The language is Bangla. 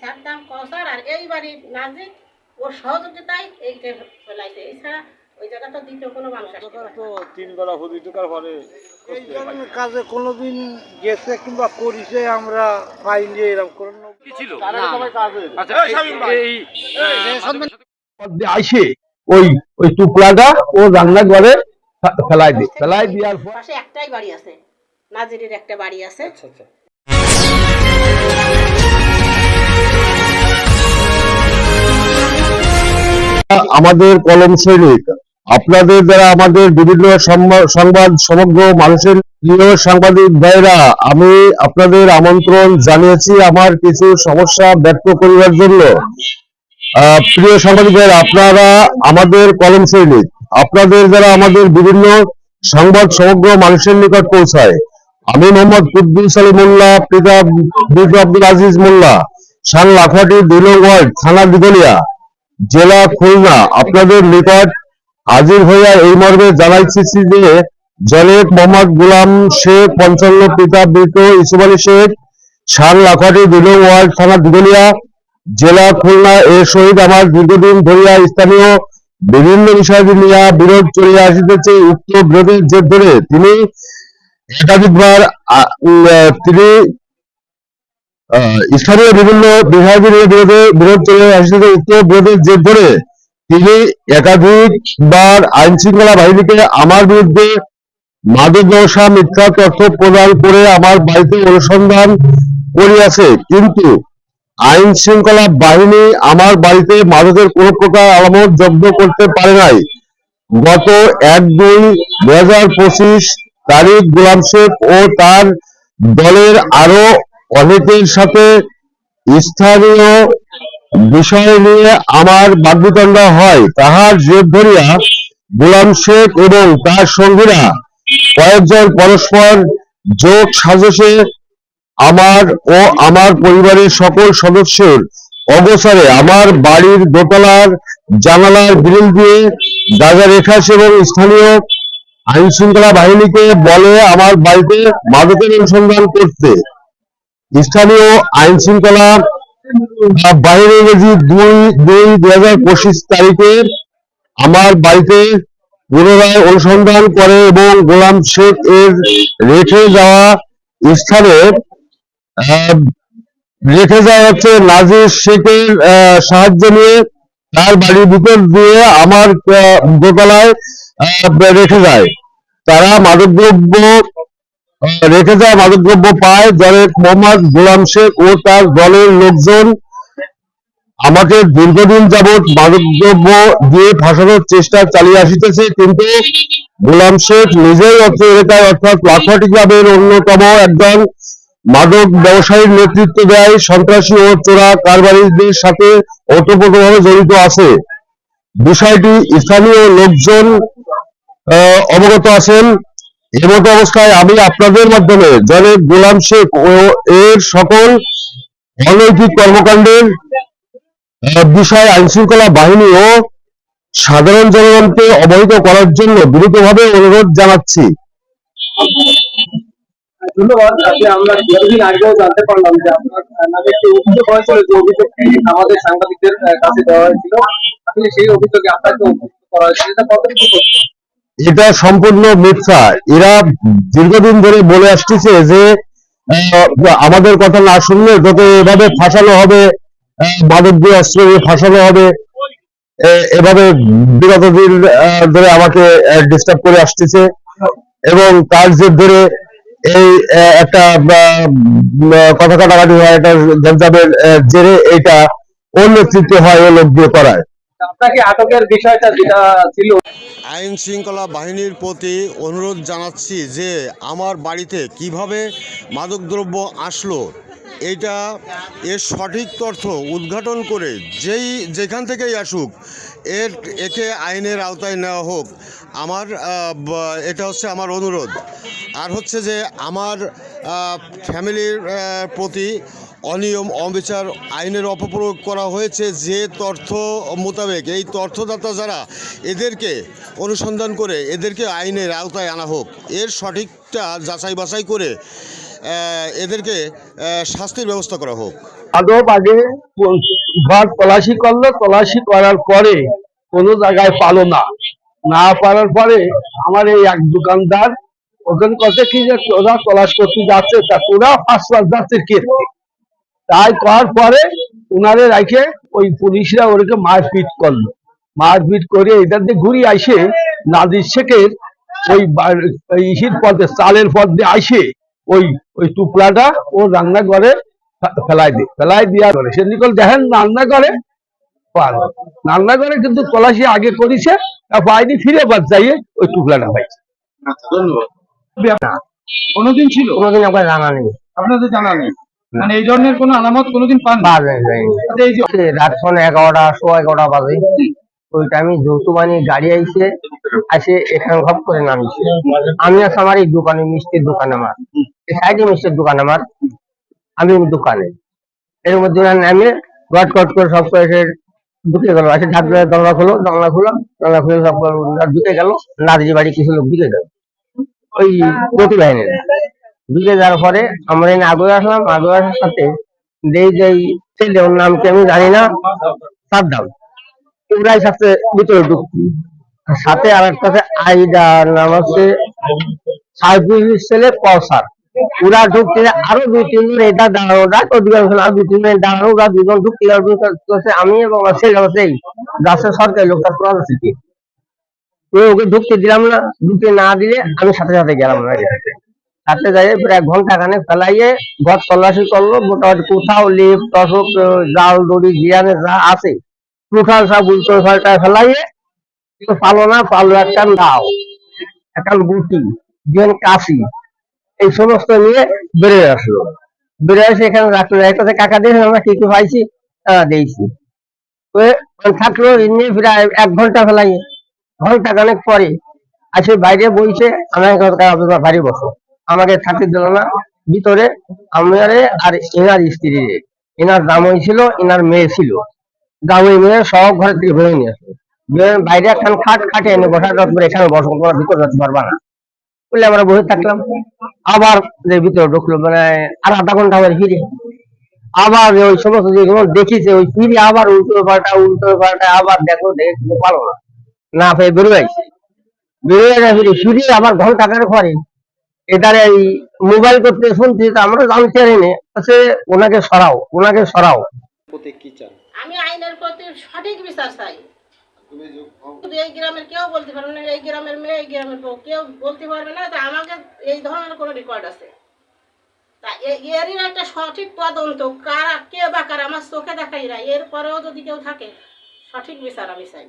সাদ্দাম কৌসার আর এই বাড়ির নাজিক ওর সহযোগিতায় এইটা ফেলাইছে এছাড়া ওই জায়গা তো দ্বিতীয় কোনো মানুষ। তো তিন বেলা এই ধরনের কাজে কোনোদিন গেছে কিংবা করিছে আমরা পাইনি এরকম কোনো আচ্ছা এই আইসে ওই ওই টুকরাটা ও রান্না করে ফেলাই দিই ফেলাই দেওয়ার পর পাশে একটাই বাড়ি আছে নাজিরের একটা বাড়ি আছে। আমাদের কলম সৈনিক আপনাদের দ্বারা আমাদের বিভিন্ন সংবাদ, সমগ্র মানুষের প্রিয় সাংবাদিক ভাইরা, আমি আপনাদের আমন্ত্রণ জানিয়েছি আমার কিছু সমস্যা ব্যক্ত করিবার জন্য। প্রিয় সাংবাদিক আপনারা আমাদের কলম সৈনিক আপনাদের দ্বারা আমাদের বিভিন্ন সংবাদ সমগ্র মানুষের নিকট পৌঁছায়। আমি মোহাম্মদ কুদ্দুস আলী মোল্লা, পিতা আব্দুল আজিজ মোল্লা সান লাখোয়াটি দিল ওয়ার্ড, থানা দিগলিয়া জেলা খুলনা, আপনাদের নিকট হাজির হইয়া এই মর্মে জানাইছি যে জলেক মোহাম্মদ গুলাম শেখ, পঞ্চান্ন পিতা মৃত ইসুফ আলী শেখ সান লাখাটি, দিল ওয়ার্ড থানা দিগলিয়া জেলা খুলনা এর সহিত আমার দীর্ঘদিন ধরিয়া স্থানীয় বিভিন্ন বিষয় নিয়ে বিরোধ চলিয়া আসিতেছে। উক্ত বিরোধের জের ধরে তিনি একাধিকবার তিনি স্থানীয় বিভিন্ন বিভাগের বিরোধে বিরোধ চলে আসছে উক্ত বিরোধের জের ধরে তিনি একাধিকবার আইন শৃঙ্খলা বাহিনীকে আমার বিরুদ্ধে মাদক ব্যবসা, মিথ্যা তথ্য প্রদান করে আমার বাড়িতে অনুসন্ধান করিয়াছে। কিন্তু আইন শৃঙ্খলা বাহিনী আমার বাড়িতে মাদকের কোন প্রকার আলামত জব্দ করতে পারে নাই। গত এক দুই দুই হাজার পঁচিশ তারিখ গোলাম শেখ ও তার দলের আরও অনেকের সাথে স্থানীয় বিষয় নিয়ে আমার বাগ্বিতণ্ড হয়, তাহার জের ধরিয়া গোলাম শেখ এবং তার সঙ্গীরা কয়েকজন পরস্পর যোগ সাজসে আমার ও আমার পরিবারের সকল সদস্যের অগোচরে আমার বাড়ির দোতলার জানালার গ্রিল দিয়ে গাজা রেখাস এবং স্থানীয় আইন শৃঙ্খলা বাহিনীকে বলে আমার বাড়িতে মাদকের অনুসন্ধান করতে। স্থানীয় আইন শৃঙ্খলা বাহিনী ইংরেজি দুই দুই দুই হাজার পঁচিশ তারিখে আমার বাড়িতে পুনরায় অনুসন্ধান করে এবং গোলাম শেখ এর রেখে যাওয়া স্থানে রেখে যাওয়া হচ্ছে নাজির শেখের সাহায্য নিয়ে তার বাড়ির ভিতর দিয়ে আমার দোতলায় রেখে যায়। তারা মাদকদ্রব্য রেখে যাওয়া মাদকদ্রব্য পায় জলের মোহাম্মদ গোলাম শেখ ও তার দলের লোকজন। আমাকে দীর্ঘদিন যাবৎ মাদকদ্রব্য দিয়ে ফাঁসানোর চেষ্টা চালিয়ে আসিতেছে, কিন্তু গোলাম শেখ নিজেই অত্র এলাকায়, অর্থাৎ লাখোয়াটি ক্লাবের অন্যতম একজন মাদক ব্যবসায়ীর নেতৃত্ব দেয়, সন্ত্রাসী ও চোরা কারবারিদের সাথে ওতপ্রোতভাবে জড়িত আছে। বিষয়টি স্থানীয় লোকজন অবগত আছেন। এমতো অবস্থায় আমি আপনাদের মাধ্যমে জনের গোলাম শেখ ও এর সকল অনৈতিক কর্মকাণ্ডের বিষয়ে আইন শৃঙ্খলা বাহিনী ও সাধারণ জনগণকে অবহিত করার জন্য বিনীতভাবে অনুরোধ জানাচ্ছি। ধন্যবাদ আমরা কিছুদিন আগেও জানতে পারলাম যে আপনার নামে একটি অভিযোগ হয়েছিল যে অভিযোগটি আমাদের সাংবাদিকদের কাছে দেওয়া হয়েছিল। আসলে সেই অভিযোগে আপনাকে অভিযুক্ত করা হয়েছিল। এটা কতটুকু? এটা সম্পূর্ণ মিথ্যা। এরা দীর্ঘদিন ধরে বলে আসতেছে যে আমাদের কথা না শুনলে যত এভাবে ফাঁসানো হবে মাদক দিয়ে অস্ত্র দিয়ে ফাঁসানো হবে এভাবে বিগত দিন ধরে আমাকে ডিস্টার্ব করে আসতেছে। এবং তার জের ধরে এই একটা কথা কাটাকাটি হয়, একটা গঞ্জামের জেরে এইটা ওর নেতৃত্বে হয় ও লোক দিয়ে করায়। আইন শৃঙ্খলা বাহিনীর প্রতি অনুরোধ জানাচ্ছি যে আমার বাড়িতে কীভাবে মাদকদ্রব্য আসলো এটা এর সঠিক তথ্য উদ্ঘাটন করে যেই, যেখান থেকেই আসুক, এর, একে আইনের আওতায় নেওয়া হোক। আমার এটা হচ্ছে আমার অনুরোধ। আর হচ্ছে যে আমার ফ্যামিলির প্রতি অনিয়ম, অবিচার আইনের অপপ্রয়োগ করা হয়েছে যে তথ্য মোতাবেক। এই তথ্যদাতা যারা, এদেরকে অনুসন্ধান করে এদেরকে আইনের আওতায় আনা হোক। এর সঠিকটা যাচাই বাছাই করে এদেরকে শাস্তির ব্যবস্থা করা হোক। মাদক আগে ঘর তলাশি করল, তলাশি করার পরে কোনো জায়গায় পালো না। না পারার পরে আমার এই এক দোকানদার, ওখানে কথা কি যে তোরা তলাশ করতে যাচ্ছে, তা তোরা ফার্স্ট ফার্স্ট যাচ্ছে কে? তাই করার পরে উনারে রাখে ওই পুলিশরা ওরকে মারপিট করল। মারপিট করে এটার দিয়ে ঘুরি আইসে নাদির শেখের ওই ইসির পথে চালের পথ দিয়ে আইসে ওই ওই টুকরাটা ও রান্না করে ফে- ফেলাই দিয়ে। ফেলাই দিয়া করে সে নিকল দেখেন রান্না করে রান্না করে কিন্তু তলাশি আগে করেছে তা পাইনি ফিরে বাদ যাইয়ে ওই টুকরাটা পাইছে কোনোদিন ছিল? কোনোদিন আমার জানা নেই। আপনাদের জানা নেই? মানে এই ধরনের কোনো আলামত কোনোদিন পান রাত পৌনে এগারোটা সোয়া এগারোটা বাজে। ওই টাইমে যৌথ বানিয়ে গাড়ি আইসে আসে এখানে ঘপ করে নামিছে। আমি আছি আমার এই দোকানে মিষ্টির দোকান আমার। সাইডে মিষ্টির দোকান আমার। আমি দোকানে। এর মধ্যে নামে গট গট করে সব করে ঢুকে গেল। আসে ঢাক দরজা খুলো দরজা খুলো দরজা খুলে সব ঢুকে গেল। নাদির বাড়ি কিছু লোক ঢুকে গেল। ওই প্রতি বাহিনীর ঢুকে যাওয়ার পরে আমরা এনে আগে আসলাম। আগে আসার সাথে যেই যেই ছেলে, ওর নাম কি আমি জানি না, সাদ্দাম। ওরাই সাথে ভিতরে ঢুকছি সাথে আর একটা আছে আইডা নাম হচ্ছে সাইফুল ছেলে কৌসার ওরা ঢুকতে আরও দুই তিনজন এটা দাঁড়ানো ওদিকে আসলে আর দুই তিনজন দাঁড়ানো ওরা দুজন ঢুকতে আমি এবং আমার ছেলে আছে এই গাছের সরকারি লোকটা করা আছে ওকে ঢুকতে দিলাম না, ঢুকতে না দিলে আমি সাথে সাথে গেলাম না। সাথে যাই প্রায় ঘণ্টা খানে ফেলাইয়ে ঘর তল্লাশি করল, মোটামুটি কোথাও লিপ তসক জাল, দড়ি জিয়ানে যা আছে টোটাল সব উল্টো পাল্টা ফেলাইয়ে, কিন্তু পালো না, পালো একটা নাও, একটা গুটি দিয়ে কাশি, এই সমস্ত নিয়ে বেরিয়ে আসলো। বেরিয়ে এসে এখানে রাখল, একটা কাকা দিয়ে আমরা কি কি পাইছি দিয়েছি। থাকল এমনি প্রায় এক ঘণ্টা ফেলাইয়ে ঘণ্টা খানেক পরে আসে বাইরে বইছে আমার বাড়ি বসো আমাকে থাকতে দিল না। ভিতরে আমারে আর এনার স্ত্রী এনার জামাই ছিল, এনার মেয়ে ছিল। জামাই মেয়ে সব ঘর থেকে বেরোয় নিয়ে আসলো। বাইরে একখান খাট খাটে এনে বসার করে এখানে বসো, তোমরা ভিতরে যেতে পারবা না। বলে আমরা বসে থাকলাম। আবার যে ভিতরে ঢুকলো মানে আর আধা ঘণ্টা আবার ফিরে। আবার ওই সমস্ত যেগুলো দেখিছে, ওই ফিরে আবার উল্টো পাল্টা উল্টো পাল্টা, আবার দেখো, দেখে পারো না। না, পেয়ে বেরোয় বেরোয় না ফিরে ফিরে আবার ঘণ্টা কারে করে এটারে এই মোবাইল করতে শুনছি তো আমরা জানতে পারিনি। আছে ওনাকে সরাও ওনাকে সরাও। আমি আইনের প্রতি সঠিক বিচার চাই। এই গ্রামের কেউ বলতে পারবে না এই গ্রামের মেয়ে এই গ্রামের বউ কেউ বলতে পারবে না যে আমাকে এই ধরনের কোনো রেকর্ড আছে। তা এ- এরই একটা সঠিক তদন্ত কারা কে বা কারা আমার চোখে দেখাই না এরপরেও যদি কেউ থাকে সঠিক বিচার আমি চাই।